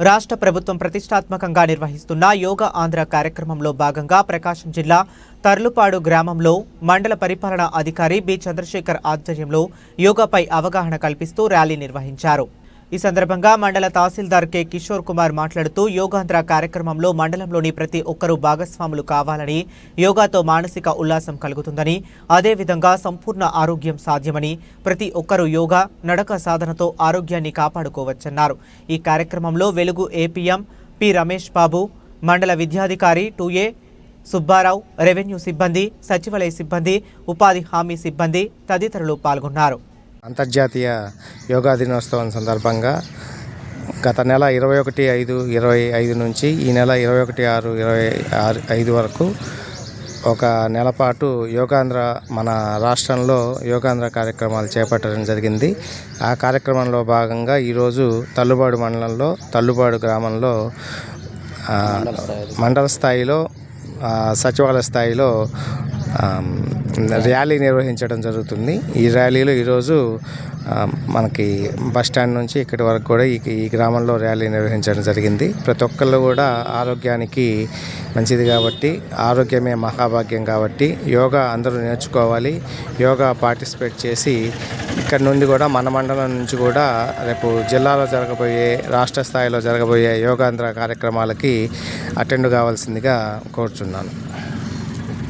రాష్ట్ర ప్రభుత్వం ప్రతిష్టాత్మకంగా నిర్వహిస్తున్న యోగా ఆంధ్ర కార్యక్రమంలో భాగంగా ప్రకాశం జిల్లా తర్లుపాడు గ్రామంలో మండల పరిపాలనా అధికారి బి చంద్రశేఖర్ ఆధ్వర్యంలో యోగాపై అవగాహన కల్పిస్తూ ర్యాలీ నిర్వహించారు. ఈ సందర్భంగా మండల తహసీల్దార్ కె. కిషోర్ కుమార్ మాట్లాడుతూ యోగాంధ్ర కార్యక్రమంలో మండలంలోని ప్రతి ఒక్కరూ భాగస్వాములు కావాలని యోగాతో మానసిక ఉల్లాసం కలుగుతుందని అదేవిధంగా సంపూర్ణ ఆరోగ్యం సాధ్యమని ప్రతి ఒక్కరూ యోగా నడక సాధనతో ఆరోగ్యాన్ని కాపాడుకోవచ్చన్నారు. ఈ కార్యక్రమంలో వెలుగు ఏపీఎం పి రమేష్ బాబు మండల విద్యాధికారి టూఏ సుబ్బారావు రెవెన్యూ సిబ్బంది సచివాలయ సిబ్బంది ఉపాధి హామీ సిబ్బంది తదితరులు పాల్గొన్నారు. అంతర్జాతీయ యోగా దినోత్సవం సందర్భంగా గత నెల ఇరవై ఒకటి ఐదు ఇరవై ఐదు నుంచి ఈ నెల ఇరవై ఒకటి ఆరు ఇరవై ఆరు ఐదు వరకు ఒక నెల పాటు యోగాంధ్ర మన రాష్ట్రంలో యోగాంధ్ర కార్యక్రమాలు చేపట్టడం జరిగింది. ఆ కార్యక్రమంలో భాగంగా ఈరోజు తల్లుబాడు మండలంలో తల్లుబాడు గ్రామంలో మండల స్థాయిలో సచివాలయ స్థాయిలో ర్యాలీ నిర్వహించడం జరుగుతుంది. ఈ ర్యాలీలో ఈరోజు మనకి బస్ స్టాండ్ నుంచి ఇక్కడి వరకు కూడా ఈ ఈ గ్రామంలో ర్యాలీ నిర్వహించడం జరిగింది. ప్రతి ఒక్కళ్ళు కూడా ఆరోగ్యానికి మంచిది కాబట్టి ఆరోగ్యమే మహాభాగ్యం కాబట్టి యోగా అందరూ నేర్చుకోవాలి. యోగా పార్టిసిపేట్ చేసి ఇక్కడ నుండి కూడా మన మండలం నుంచి కూడా రేపు జిల్లాలో జరగబోయే రాష్ట్ర స్థాయిలో జరగబోయే యోగాంధ్ర కార్యక్రమాలకి అటెండ్ కావాల్సిందిగా కోరుచున్నాను.